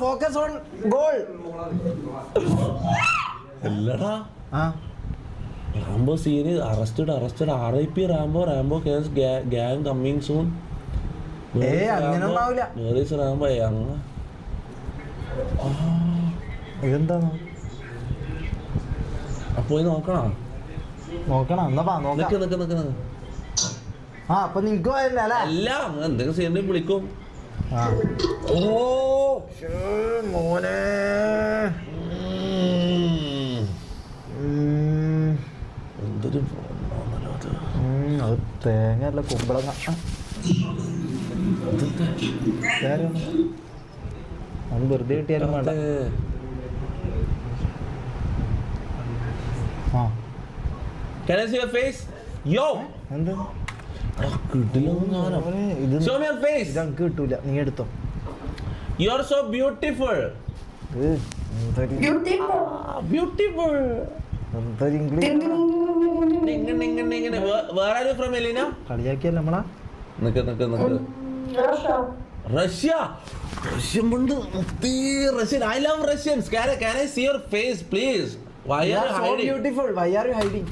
Focus on goal അല്ലടാ. Rambo scene arrested arrested R I P Rambo Rambo case gang coming soon ഏയ്, അങ്ങനൊന്നും ആവില്ല. Rambo അങ്ങ്. ഇതെന്താണ് അപ്പൊ പോയി നോക്കണം? നോക്കണം? എന്നാ പാ നിക്ക്. നോക്കാം നിക്ക് നിക്ക് നിക്ക്. ആ അപ്പൊ നിനക്ക് അല്ല? എന്തെങ്കിലും വിളിക്കും. ഓ മോനെ. എന്തൊരു അത്. അത് തേങ്ങ അല്ല കുമ്പളങ്ങ? അവൻ വെറുതെ കിട്ടിയാലും വേണ്ട അതെ. Can I see your face? Yo! എന്ത് എനിക്ക് കിട്ടൂല. നീ എടുത്തോ. You are so beautiful. Beautiful are you from, Elena? കളിയാക്കിയല്ല നമ്മളാ? നിക്ക്, നിക്ക്, നിക്ക്. റഷ്യ. റഷ്യൻ പണ്ട് മുത്തേ Russian. I love Russians see your face please? Why are you hiding? Beautiful why are you hiding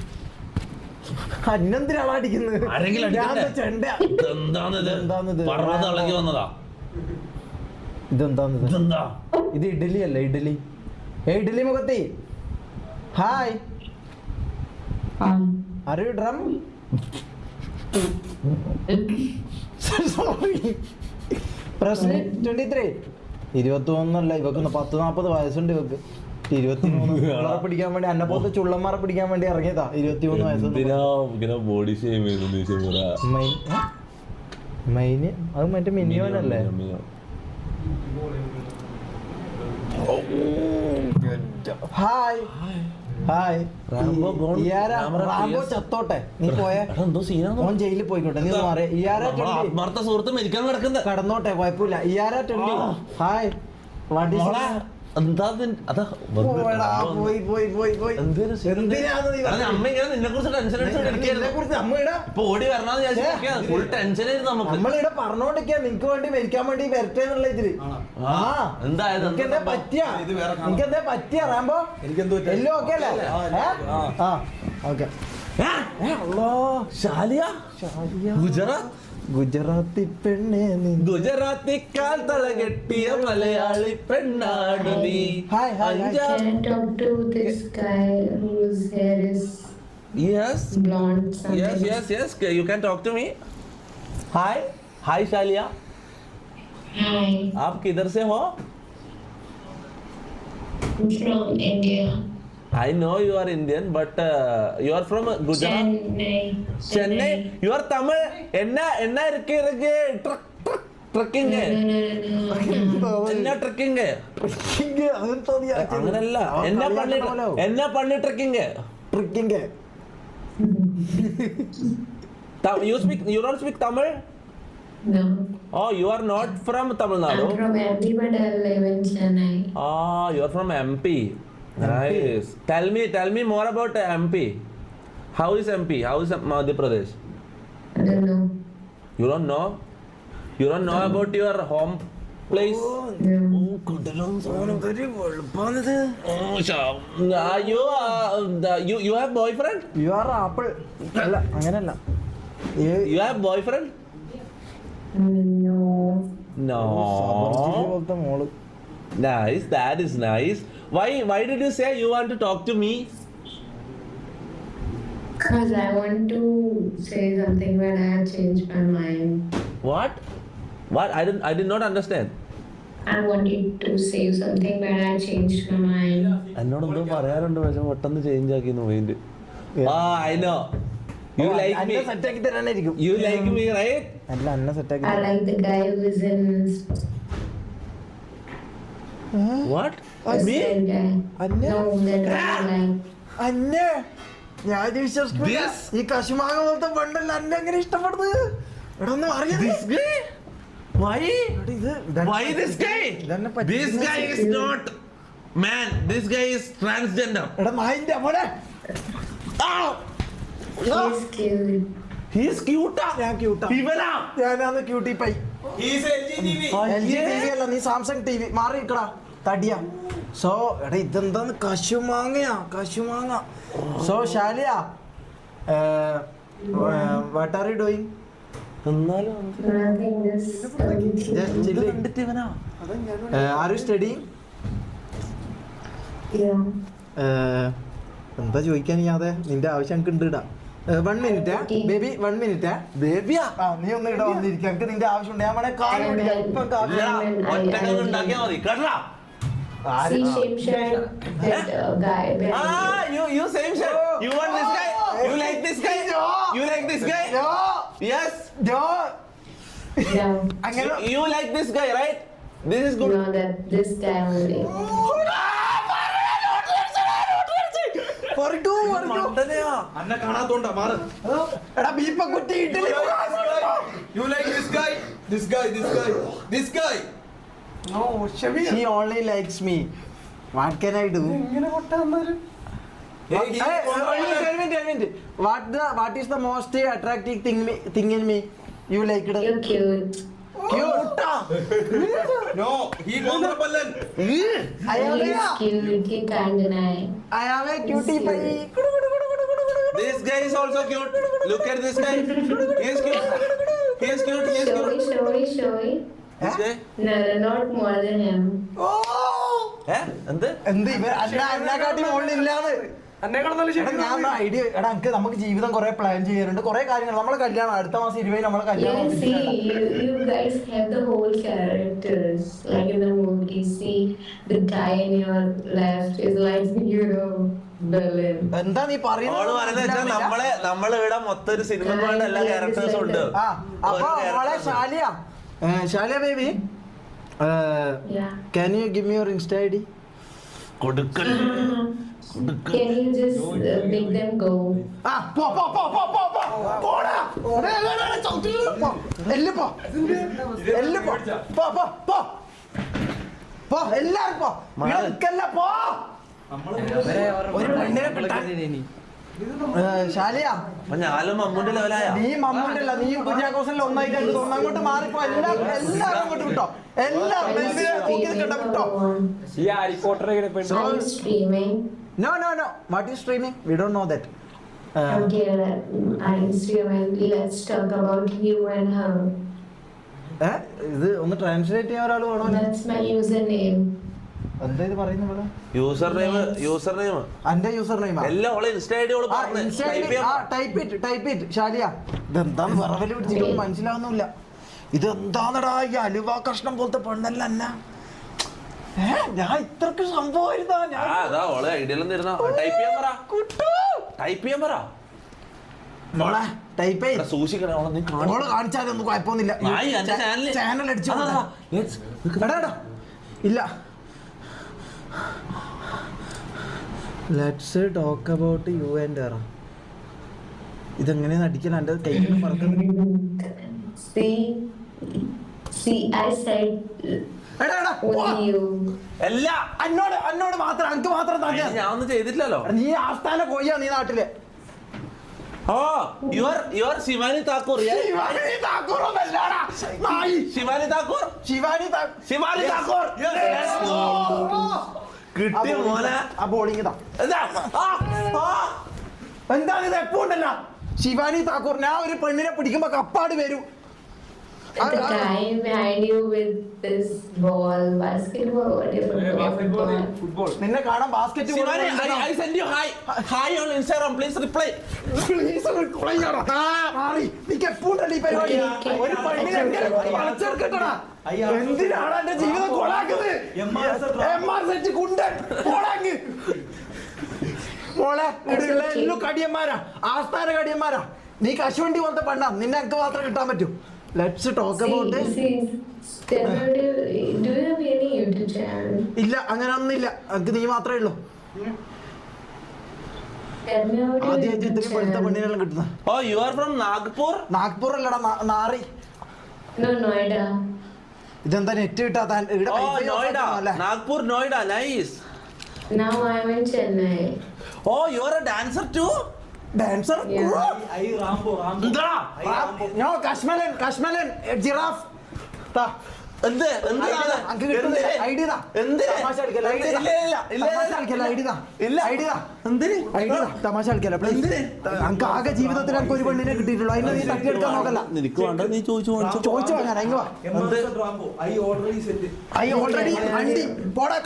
അടിക്കുന്നത് ആരെങ്കിലും ഞാൻ അടിക്കണ്ടേ? ദാ ചെണ്ട ഇതെന്താണിത് ഇതെന്താണിത്? പർവതം ഇളകി വന്നതാ. ഇതെന്താന്ന് ഇത്? ഇതെന്താ? ഇത് ഇഡലി അല്ല ഇഡലി ഏ ഇഡലി മുഖത്തി. ഹായ്. ആർ യു ഡ്രം പ്രശ്നം ട്വന്റി ത്രീ ഇരുപത്തി ഒന്നല്ല ഇവക്ക് പത്ത് നാപ്പത് വയസ്സുണ്ട് ഇവക്ക്. ഇരുപത്തി മൂന്ന് പിള്ളേരെ പിടിക്കാൻ വേണ്ടി എന്നെ പോലത്തെ ചുള്ളന്മാരെ പിടിക്കാൻ വേണ്ടി ഇറങ്ങിയതാ. ഇരുപത്തിമൂന്ന് വയസ്സ് ബോഡി ഷെയിം അത് മറ്റേ മിനിയോനല്ലേ ഹായ് ഹായ് റാംബോ. ചത്തോട്ടെ. നീ പോയേ. എടാ, എന്തോ സീനാണോ ഓൻ ജയിലിൽ പോയിക്കോട്ടെ. നീ ഒന്ന് മാറിയ. ഇയാരാ ട്വന്റി കടന്നോട്ടെ കുഴപ്പമില്ല. ഇയാരാ ട്വന്റി ഹായ് വാട്ട് മോളെ, പറഞ്ഞോണ്ടിരിക്കാ. നിനക്ക് വേണ്ടി മരിക്കാൻ വേണ്ടി വരട്ടെ എന്നുള്ള ഇതിൽ. ആ എന്തായത്? നിനക്ക് എന്താ പറ്റിയ? എന്താ പറ്റിയ റാംബോ? എനിക്കെന്തോ? എല്ലാം ഓക്കെ അല്ലേ. ആ ഓക്കെ. ഗുജറാത്ത്? ഗുജറാത്തി പെണ്ണെ നീ ഗുജറാത്തിക്കാൽ തളകെട്ടിയ മലയാളി പെണ്ണാടു നീ ഹായ് ഹായ് ഹായ് അഞ്ചാം Can I talk to this guy whose hair is yes blonde? yes something? yes yes you can talk to me hi hi Shalia Hi, आप किधर से हो I'm from India. I know you are Indian, but uh, you are from Gujarat. Chennai. Chennai. You are Tamil. Enna enna irukke irukke truck truck trucking. എന്നാ trucking trucking അങ്ങനല്ല എന്നാ പണി എന്നാ പണി Trucking trucking You speak. You don't speak Tamil. No. Oh, you are not from Tamil Nadu. I'm from MP, but I live in Chennai. Ah, you are from MP. Nice. Tell me, tell me more about uh, MP. How is MP? How is Madhya Pradesh? I don't know. You don't know? You don't know about your home place? Oh. Are you, uh, the, you, you have boyfriend? You are apple. അല്ല അങ്ങനല്ല You have boyfriend? No. No. Mall Nice. That is nice. Why? Why did you say you want to talk to me? Because I want to say something, but I have changed my mind. What? What? I didn't. I did not understand. I wanted to say something, but I changed my mind. എന്നോട് എന്തോ പറയാറുണ്ട് പക്ഷെ പെട്ടെന്ന് change ആക്കി mind ആ I know you like me അന്നെ സെറ്റാക്കി തരാനായിരിക്കും you like me right അല്ല അന്നെ സെറ്റാക്കി I like the guy who is in what me അന്നെ ഞാൻ വിശ്വസിക്കില്ല ഈ കശുമാങ്ങ പോലത്തെ പെണ്ണല്ല അന്നെ എങ്ങനെ ഇഷ്ടപ്പെടുന്നത്? ഒന്ന് എടാ മോനെ. He's cute. ഈസ് ക്യൂട്ടാ ഞാൻ ക്യൂട്ടാ ഇവനാ? ഞാനാന്ന് ക്യൂട്ടി പൈ വി അല്ല നീ സാംസങ് ടി വി മാറി നിൽക്കടാ തടിയാ. സോ എടാ ഇതെന്താന്ന്? കശുമാങ്ങയാ കശുമാങ്ങ so Shaliya what are you doing are you study. എന്താ ചോദിക്കാൻ ഞാതെ നിന്റെ ആവശ്യം എനിക്ക് ഉണ്ട് ഇടാ. One minute baby one minute ബേബിയാ? നീ ഒന്ന് ഇവിടെ വന്നിരിക്കാം. എനിക്ക് നിന്റെ ആവശ്യമുണ്ട്. ഞാൻ വേണേ കാലം പിടിക്കാം. ഇപ്പൊ കാൽ ഇല്ലടാ, ഉണ്ടാക്കിയാ മതി. കേട്ടാ? See same shirt, that uh, guy behind Ah, you you same shirt. You want this guy? You like this guy? You like this guy? No, Yes. no. you. No, അങ്ങനെ You, you like this guy, right? This is good. no, that this guy only. പൊറിട്ടു. മണ്ടനെയാ. അന്നെ കാണാത്തോണ്ടാ മാറ് എടാ ബീപ്പ കുറ്റി idli this guy this guy this guy this guy this guy She only likes me. What can I do? Hey, he Hey, is uh, wait, tell me, tell me. What the what is the most attractive thing thing in me? You like it? You're cute. Cute. No, he am He's cute, he can't deny. I am a cutie pie. This guy is also cute. Look at this guy. He is cute. He is cute. He is Showy, cute. showy, showy. നമുക്ക് ജീവിതം കുറെ plan ചെയ്യാനുണ്ട് കുറെ കാര്യങ്ങൾ. നമ്മളെ കല്യാണം അടുത്ത മാസം ഇരുപതിന് നമ്മളെ കല്യാണം. എന്താ നീ അവൾ പറയുന്നത് നമ്മളെ നമ്മളിവിടെ മൊത്തം ഒരു സിനിമ വേണ്ട എല്ലാ ക്യാരക്ടേഴ്സും ഉണ്ട്. അപ്പൊ characters. ശാലിയ. ഏ, Shaliya baby. Can you give me your Insta I D കൊടുക്കൽ. uh, make them go? ആ പോ പോ പോ പോ പോ പോ പോടാ. ഡേ, ഡേ, ഡേ, ഡേ, ചവിട്ടില്ല, പോ. എല്ല് പോ. എല്ല് പോ. പോ പോ പോ. പോ എല്ലാരും പോ. ഒരു പെണ്ണിനെ കിട്ടാൻ ശാലിയ അപ്പൊ ഞാനും മമ്മൂന്റെ ലെവലായ നീ മമ്മൂണ്ടല്ല നീ ഒന്നായിട്ട് തോന്നുന്നു അങ്ങോട്ട് മാറിപ്പോ എല്ലാം എല്ലാവരും അങ്ങോട്ട് വിട്ടോ എല്ലാം streaming? Okay, I'm streaming. Let's talk about you and her. ഇത് ഒന്ന് ട്രാൻസ്ലേറ്റ് ചെയ്യാൻ ഒരാൾ വേണോ That's my username. എന്താ ഇത് പറയുന്നത് ഇവിടെ യൂസർ നെയിം യൂസർ നെയിം എന്റെ യൂസർ നെയിം എല്ലാം ഓളെ ഇൻസ്റ്റ ഐ ഡി ഓൾ പറഞ്ഞു. Type it type it Shaliya ഇതെന്താന്ന് വിറവൽ പിടിച്ചിട്ടൊന്നും മനസ്സിലാവുന്നില്ല. ഇതെന്താന്നടാ ഈ അലുവ കഷ്ണം പോലത്തെ പെണ്ണല്ല അന്ന? ഞാൻ ഇത്രക്ക് സംഭവം ടൈപ്പ് ചെയ്യാൻ പറ. കുട്ടു. ടൈപ്പ് മോളെ സൂക്ഷിക്കണേ മോൾ കാണിച്ചാലൊന്നും കുഴപ്പമൊന്നുമില്ല. ചാനൽ അടിച്ചു ഇല്ല. Let's talk about you and എറ ഇതെങ്ങനെയാണ് അടിക്കല എന്റെ കൈക്കൊന്നും you. അല്ല അന്നോട് അന്നോട് മാത്രം എനിക്ക് മാത്രം താങ്കൾ. ഞാൻ ഒന്നും ചെയ്തിട്ടില്ലല്ലോ. നീ ആസ്ഥാന കൊയ്യാ നീ നാട്ടിൽ. Oh your your Shivani Thakur? Shivani Thakur Shivani Shivani. കിട്ടിയ മോനെ. ആ ബോളിംഗ് എന്താ? ആ, ആ. എന്താണ് ഇത്? എപ്പോ ഉണ്ടല്ല? ശിവാനി താക്കൂർ ഞാൻ ഒരു പെണ്ണിനെ പിടിക്കുമ്പോ കപ്പാട് വരും. The guy behind you with this ball, basketball, whatever. ball. Football നിന്നെ കാണാൻ basket Shivani you hi. Hi on Instagram. Please reply. ഒരു പെണ്ണിനെ വളച്ചെടുക്കട്ടടാ? എന്തിനാണ് എന്റെ ജീവിതം കൊളാക്കുന്നത്? എം ആർ സെറ്റ് കുണ്ടൻ. കൊളാങ്ങ് മോളെ ഇവിടെയുള്ള എല്ലാം കടിയന്മാരാ. ആസ്ഥാന കടിയന്മാരാ. നീ കശുവണ്ടി പോലത്തെ പെണ്ണാ. നിന്നെ എനിക്ക് മാത്രം കിട്ടാൻ പറ്റൂ. Let's talk about? ഇല്ല അങ്ങനെ ഒന്നുമില്ല എനിക്ക് നീ മാത്രമേ ഉള്ളൂ. ആദ്യമായിട്ട് ഇത്രയും പഴുത്ത. പെണ്ണിനെല്ലാം കിട്ടുന്ന oh you are from Nagpur? Nagpur അല്ലടാ നാ- നാറി. Noida. ഇതെന്താ നെറ്റ് കിട്ടാത്ത ഇവിടെ oh wifi off Noida ആക്കണം അല്ലേ? Nagpur Noida Now I'm in Chennai. oh you are a dancer too Dancer? Yeah. എന്താ? No, കശ്മലൻ കശ്മലൻ ജിറാഫ് താ. എന്ത് എന്ത് ഐഡിയ താ. അങ്ക് കിട്ടുന്നില്ല. ഐഡിയ താ. എന്ത്? തമാശ കളിക്കല്ല. പ്ലീസ്? അങ്ക് ആകെ ജീവിതത്തിൽ എനിക്ക് ഒരു പെണ്ണിനെ കിട്ടിയിട്ടുള്ളൂ. അതിനെ നീ തട്ടിയെടുക്കാൻ നോക്കല്ല. നിനക്ക് വേണ്ട നീ ചോദിച്ചു ചോദിച്ചു വാങ്ങാൻ it. ഐ ഓൾറെഡി അണ്ടി പോടാ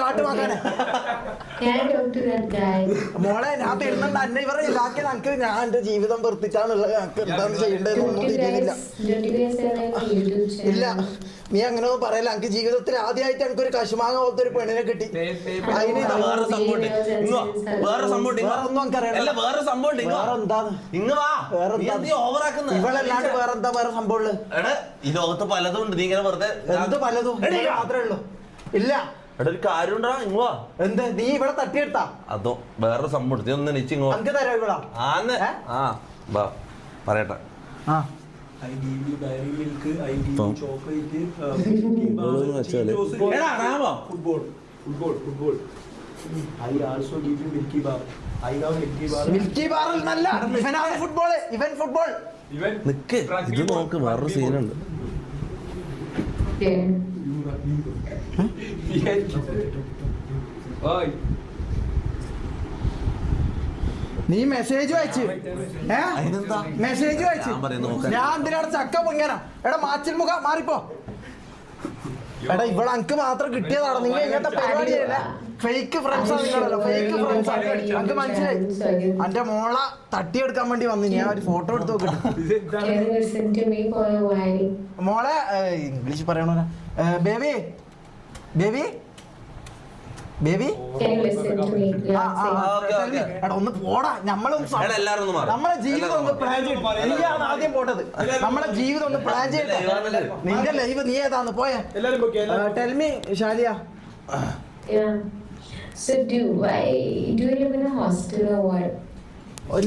that guy? മോളെ ഞാൻ തരുന്നുണ്ട്. അന്നെ ഇവരെ ഇതാക്കിയ എനിക്ക് ഞാൻ എന്റെ ജീവിതം വെറുപ്പിച്ചാണുള്ളത് ഞങ്ങൾക്ക് എന്താണ് ചെയ്യേണ്ടതെന്ന് ഒന്നും തിരിയുന്നില്ല? ഇല്ല. നീ അങ്ങനെ ഒന്നും പറയല എനിക്ക് ജീവിതത്തിൽ ആദ്യമായിട്ട് എനിക്ക് ഒരു കശുമാങ്ങ പോലത്തെ ഒരു പെണ്ണിനെ കിട്ടി. അതിന് വേറെ സംഭവം സംഭവം അല്ല വേറെ സംഭവം വാ. വേറെ എന്താണ് ഇങ്ങ് വാ. വേറെ നീ എന്താ? എന്ത് ഈ ഓവറാക്കുന്നെ? ഇവളല്ലാണ്ട് വേറെ എന്താ വേറെ സംഭവം എടാ ഈ ലോകത്ത് പലതും ഉണ്ട്. നീ ഇങ്ങനെ വെറുതെ എന്ത് പലതും? മാത്രമേ ഉള്ളൂ. ഇല്ല. എടാ ഒരു കാര്യം ഉണ്ടാ ഇങ്ങ് വാ. എന്ത്? നീ ഇവിടെ തട്ടിയെടുത്താ? അതോ വേറെ സംഭവം ഒന്ന് നിച്ചിങ്ങോ നമുക്ക് തരാം ഇവിടെ ആന്ന്? ആ വാ. പറയട്ടെ. ആ. Uh. Football, football, football. I also give you Milky Bar. I have Milky Bar. Milky ബാറിൽ നല്ല ഇവനാണ് ഫുട്ബോൾ ഇവൻ ഫുട്ബോൾ Even നിക്ക് ഇത് നോക്ക് വേറൊരു സീനുണ്ട്. ഓയ് നീ മെസ്സേജ് അയച്ച്. ഏ? അതിനെന്താ? മെസ്സേജ് അയച്ച്. ഞാൻ പറയുന്നത് നോക്കാൻ. ഞാൻ എന്തിനാണ് ചക്ക പൊങ്ങാനാ എടാ മാച്ചിൽ മുഖ മാറിപ്പോ. എടാ ഇവിടെ അങ്ക് മാത്രം കിട്ടിയതാണ്? നിങ്ങൾ ഇങ്ങനത്തെ പരിപാടിയല്ല? ഫേക്ക് ഫ്രണ്ട്സ് ആണ് നിങ്ങളല്ലോ. ഫേക്ക് ഫ്രണ്ട്സ് ആണ്. അങ്ക് മനസ്സിലായി. എന്റെ മോളെ തട്ടിയെടുക്കാൻ വേണ്ടി വന്നു ഞാൻ ഒരു ഫോട്ടോ എടുത്ത് നോക്കട്ടെ മോളെ ഇംഗ്ലീഷ് പറയണോ ബേബി. ബേബി. ബേബി? ഒന്ന് പോടാ. മാറ്. നമ്മളെ ജീവിതം ഒന്ന് പ്ലാൻ ചെയ്യണം നീയാണ് ആദ്യം പോട്ടത്. നമ്മളെ ജീവിതം ഒന്ന് പ്ലാൻ ചെയ്യട്ടെ നിന്റെ ലൈവ് നീ ഏതാന്ന് പോയെ? Tell me Shaliya. So do why do you live in a hostel or what?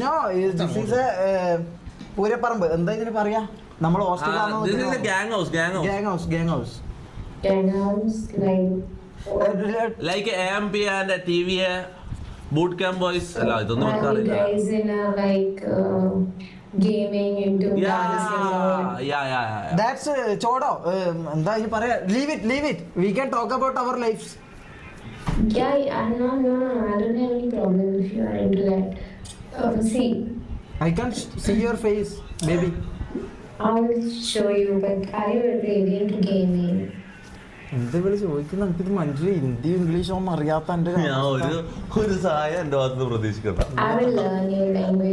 No this is പൂരപ്പറമ്പ്. എന്താ ഇതിന് പറയാ? നമ്മൾ ഹോസ്റ്റലിലാണ് gang house gang house gang house gang house gang house like Like A M P and T V a boot camp boys അല്ല ഇതൊന്നും are you വെക്കാറില്ല guys in a like uh, gaming into dancing or that's ചോടോ എന്താ ഇതിന് പറയാ leave it leave it we can talk about our lives Yeah, I no, no, no, I don't have any problem if you are into that. Um, see, I can see your face baby I will show you, but are you really into gaming? എന്ത് വിളി ചോദിക്കുന്ന എനിക്ക് ഇത് Hindi English ഒന്നും അറിയാത്ത എന്റെ ഒരു ഞാൻ ഒരു ഒരു സഹായം എന്റെ ഭാഗത്ത് നിന്ന് പ്രതീക്ഷിക്കണ്ട നീ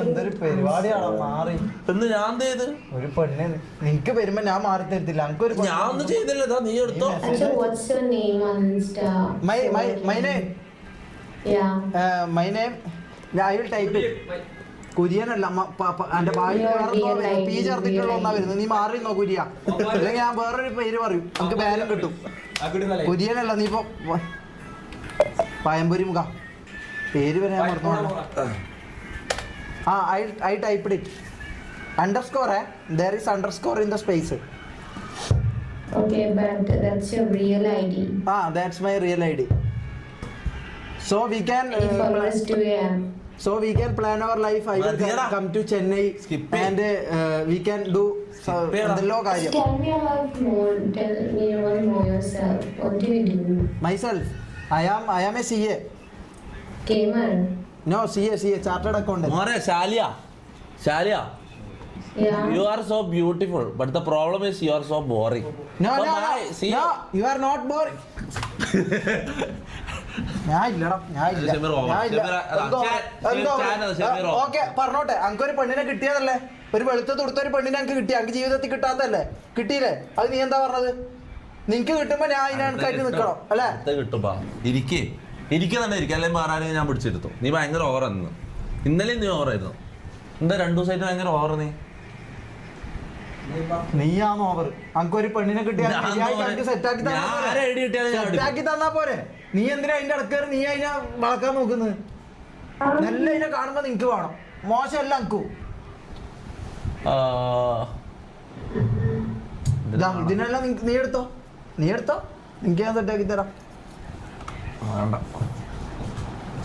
എന്തൊരു പരിപാടിയാണോ മാറി. എന്ന് ഞാൻ എന്ത് ചെയ്ത്? ഒരു പെണ്ണ് നിനക്ക് വരുമ്പോ ഞാൻ മാറി തരത്തില്ല. എനിക്ക് ഒരു ഞാൻ ഒന്നും ചെയ്തില്ല നീ എടുത്തോ? Acha, what's your name on Insta? My my my name Yeah. My name I will type it കുര്യനല്ല എന്റെ ഭാര്യ പി ചേർത്തിട്ടുള്ള ഒന്നാ. വരുന്നത്. നീ മാറി നോ കുര്യ. അല്ലെങ്കിൽ ഞാൻ വേറൊരു പേര് പറയും. നമുക്ക് ബാലം കിട്ടും. കുര്യനല്ല നീ ഇപ്പൊ വ- മുഖ. പേര് വരെ ഞാൻ മറന്നു ആ I I type it underscore there is underscore in the space Okay, but that's your real ID. ആ that's my real I D so we can Any followers do you have? So we can plan our life. I will മതിയെടാ. come to Chennai Skip and uh, we can do so-. എന്തെല്ലോ കാര്യം Tell me about more. Tell me about more yourself. What do you do? myself. I am I am a CA. Gamer. No CA CA chartered accountant. മോനെ Shaliya Shaliya Yeah. You are so beautiful but the problem is you are so boring No no no. No you are not boring. ഞാൻ ഇല്ലടാ ഞാൻ ഇല്ല ഞാൻ ഇല്ല. Okay പറഞ്ഞോട്ടെ. ഒരു പെണ്ണിനെ കിട്ടിയതല്ലേ? ഒരു വെളുത്ത കൊടുത്ത ഒരു പെണ്ണിനെ എനിക്ക് കിട്ടി. അങ്ങ് ജീവിതത്തിൽ കിട്ടാത്തല്ലേ കിട്ടിയില്ലേ? അത് നീ എന്താ പറഞ്ഞത്? നിനക്ക് കിട്ടുമ്പോ ഞാൻ അതിനകത്തായിട്ട് നിക്കണോ? അല്ലേ? കിട്ടുമ്പോ ഇരിക്കേ. തന്നെ ഇരിക്കുക അല്ലെങ്കിൽ വേറെ ഞാൻ പിടിച്ചെടുത്തു. നീ ഭയങ്കര ഓവറായിരുന്നു ഇന്നലെയും നീ ഓവറായിരുന്നു എന്താ രണ്ടു ദിവസമായിട്ട് ഭയങ്കര ഓവർ നീ? നീയാണ് ഓവർ അങ്ങനെ ഒരു പെണ്ണിനെ കിട്ടിയാൽ സെറ്റാക്കി തന്നാ പോരെ? നീ എന്തിനാ അതിന്റെ ഇടക്കേറി നീ അതിനെ വളക്കാൻ നോക്കുന്നത് നല്ല അതിനെ കാണുമ്പോ നിനക്ക് വേണം. മോശമല്ല ഇതാ, ഇതിനെല്ലാം നീ എടുത്തോ? നീ എടുത്തോ? നിനക്ക് ഞാൻ സെറ്റാക്കി തരാം. വേണ്ട.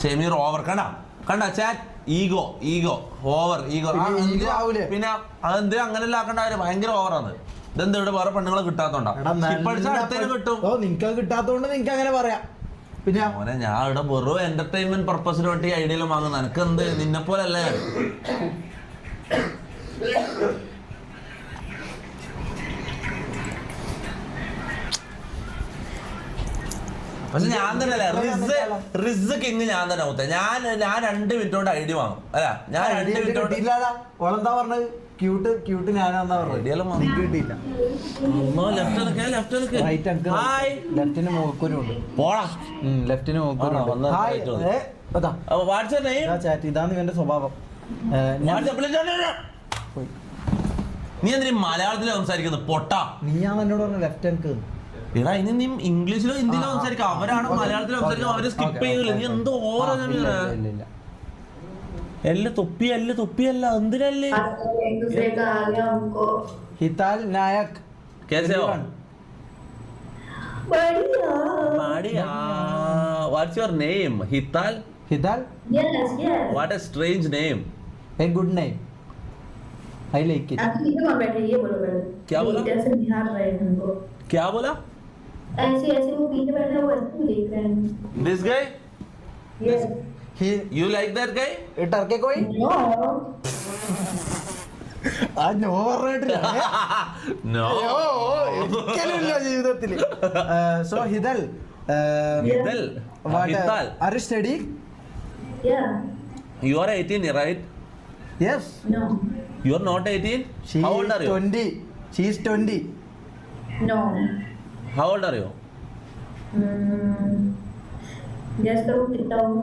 ഷമീർ ഓവർ കണ്ട? കണ്ട chat ego ego over ego പിന്നെ ego ആവൂലേ? പിന്നെ അതെന്തിനാ അങ്ങനെയല്ല ആക്കേണ്ട കാര്യം? ഭയങ്കര ഓവറാണ് ഇതെന്താ ഇവിടെ വേറെ പെണ്ണുങ്ങളെ കിട്ടാത്തോണ്ടാ? കിട്ടും. ഓ നിനക്ക് കിട്ടാത്തോണ്ട് നിനക്ക് അങ്ങനെ പറയാം. പിന്നെ മോനെ ഞാൻ ഇവിടെ വെറും എന്റർടൈൻമെന്റ് പർപ്പസിന് വേണ്ടി ഐഡിയയിൽ വാങ്ങുന്ന. എനിക്ക് എന്ത് നിന്നെ പോലെ അല്ലേ പക്ഷെ ഞാൻ തന്നെ അല്ലേ റിസ് റിസ് കിങ് ഞാൻ തന്നെ ഞാൻ ഞാൻ രണ്ട് മിനിറ്റ് കൊണ്ട് ഐഡിയ വാങ്ങും. അല്ല ഞാൻ രണ്ട് മിനിറ്റ് കൊണ്ട് ഓളെന്താ പറഞ്ഞത്? ക്യൂട്ട് ക്യൂട്ട് ഞാനാന്നാ പറഞ്ഞത്. കിട്ടിയില്ല. റൈറ്റ് അങ്ക് ഹായ് ലെഫ്റ്റിന് മൂക്കുരുണ്ട് പോടാ. ലെഫ്റ്റിന്? മൂക്കുരുണ്ട് ഹായ്. ഏ, അതാ. വാട്സ്ആപ്പ് നെയിം ചാറ്റ് ഇതാണ് ഇവന്റെ സ്വഭാവം. ഏ, ഞാൻ പോയി. നീ എന്തിനാ മലയാളത്തിൽ സംസാരിക്കുന്നത്? പൊട്ടാ. നീ ഞാൻ എന്നോട് പറഞ്ഞ ലെഫ്റ്റ് അങ്ക് എടാ ഇനി നീ ഇംഗ്ലീഷിലോ ഹിന്ദിയിലോ സംസാരിക്കുക അവരാണ് മലയാളത്തിൽ സംസാരിക്കുക അവർ സ്കിപ്പ് ചെയ്യൂല. നീ എന്തോ ഓരോ എല്ലാം തൊപ്പിയല്ല തൊപ്പിയല്ല എന്തിനല്ലേ एक दूसरे का आ गया हमको ഹിതാൽ നായക് कैसे हो बढ़िया what's your name Hetal Hetal yes yes what a strange name a good name I like it आप किधर वहाँ बैठे ये बोलो पहले क्या बोला? ये कैसे निहार रहे हैं हमको क्या बोला ऐसे ऐसे वो पीछे बैठा है वो ऐसे क्यों देख रहे हैं this guy yes Hi you like that guy ടർക്കെ Koi no ആ നോ പറഞ്ഞിട്ടില്ല ഏ? no അയ്യോ, ഒരിക്കലുമില്ല ജീവിതത്തിൽ so Hetal Hetal Hetal are you study या you are 18 right yes no you are not 18 she how old are you twenty she is twenty no how old are you guess करो कितना हूँ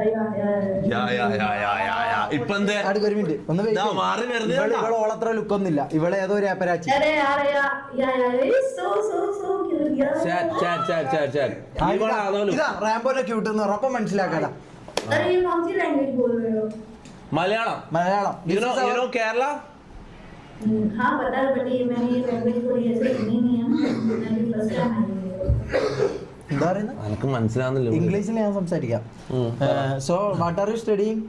said i'm cute right No, you, no, said, no. you said i'm या cute या या yeah yeah yeah yeah yeah yeah ഇപ്പൊ എന്തേ അടുക്ക് ഒരു മിനിറ്റ് ഒന്ന് wait ദാ ചെയ്യ്. മാറി വരുന്നേ ഇവള് ഉള്ളാ. ഇവള് ഓളത്ര ലുക്ക് ഒന്നുമില്ല ഇവളെ ഏതോ ഒരു അപരാച്ചി अरे यार yeah yeah yeah so so so cute यार chat chat chat chat chat ഇവളെ അതോലും ഇതാ റാംബോനെ ക്യൂട്ട് എന്ന് പറഞ്ഞ അപ്പൊ മനസ്സിലാക്കല अरे ये कौन सी लैंग्वेज बोल रहे हो Malayalam Malayalam you This know is you our- know Kerala हम्म, हाँ पता है बट ये मैंने ये लैंग्वेज थोड़ी ऐसे सुनी नहीं है ना मैं भी फर्स्ट टाइम आई हूँ എന്താ പറയുന്നത് എനിക്ക് മനസ്സിലാവുന്നില്ല ഇംഗ്ലീഷിൽ ഞാൻ സംസാരിക്കാം. So what are you studying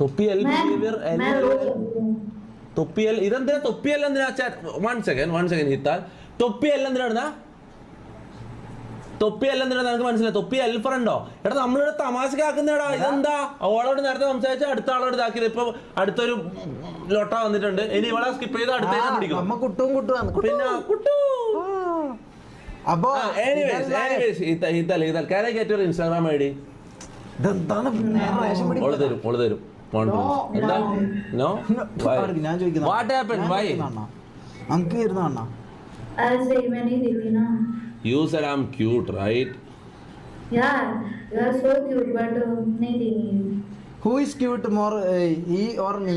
തൊപ്പിയൽ behaviour തൊപ്പിയൽ ഇതെന്തിനാ? തൊപ്പിയൽ എന്തിനാ വൺ സെക്കൻഡ് വൺ സെക്കൻഡ് ഇത്താൽ തൊപ്പിയൽ എന്തിനാണ് തൊപ്പിയല്ല എന്തിനാ നിനക്ക് മനസ്സിലായി. തൊപ്പി അൽഫറുണ്ടോ എടാ നമ്മളിവിടെ തമാശക്കാക്കുന്നടാ. ഇതെന്താ? ഓളോട് നേരത്തെ സംസാരിച്ച അടുത്ത ആളോട് ഇതാക്കിയത്. ഇപ്പൊ അടുത്തൊരു ലൊട്ട വന്നിട്ടുണ്ട്. ഇനി ഇവളെ സ്കിപ്പ് ചെയ്ത് അടുത്തേക്ക് പിടിക്കും. പിന്നെ കുട്ടൂ. അപ്പൊ കാരൊക്കെ Instagram I D who is cute more ഈ ഓർമ്മ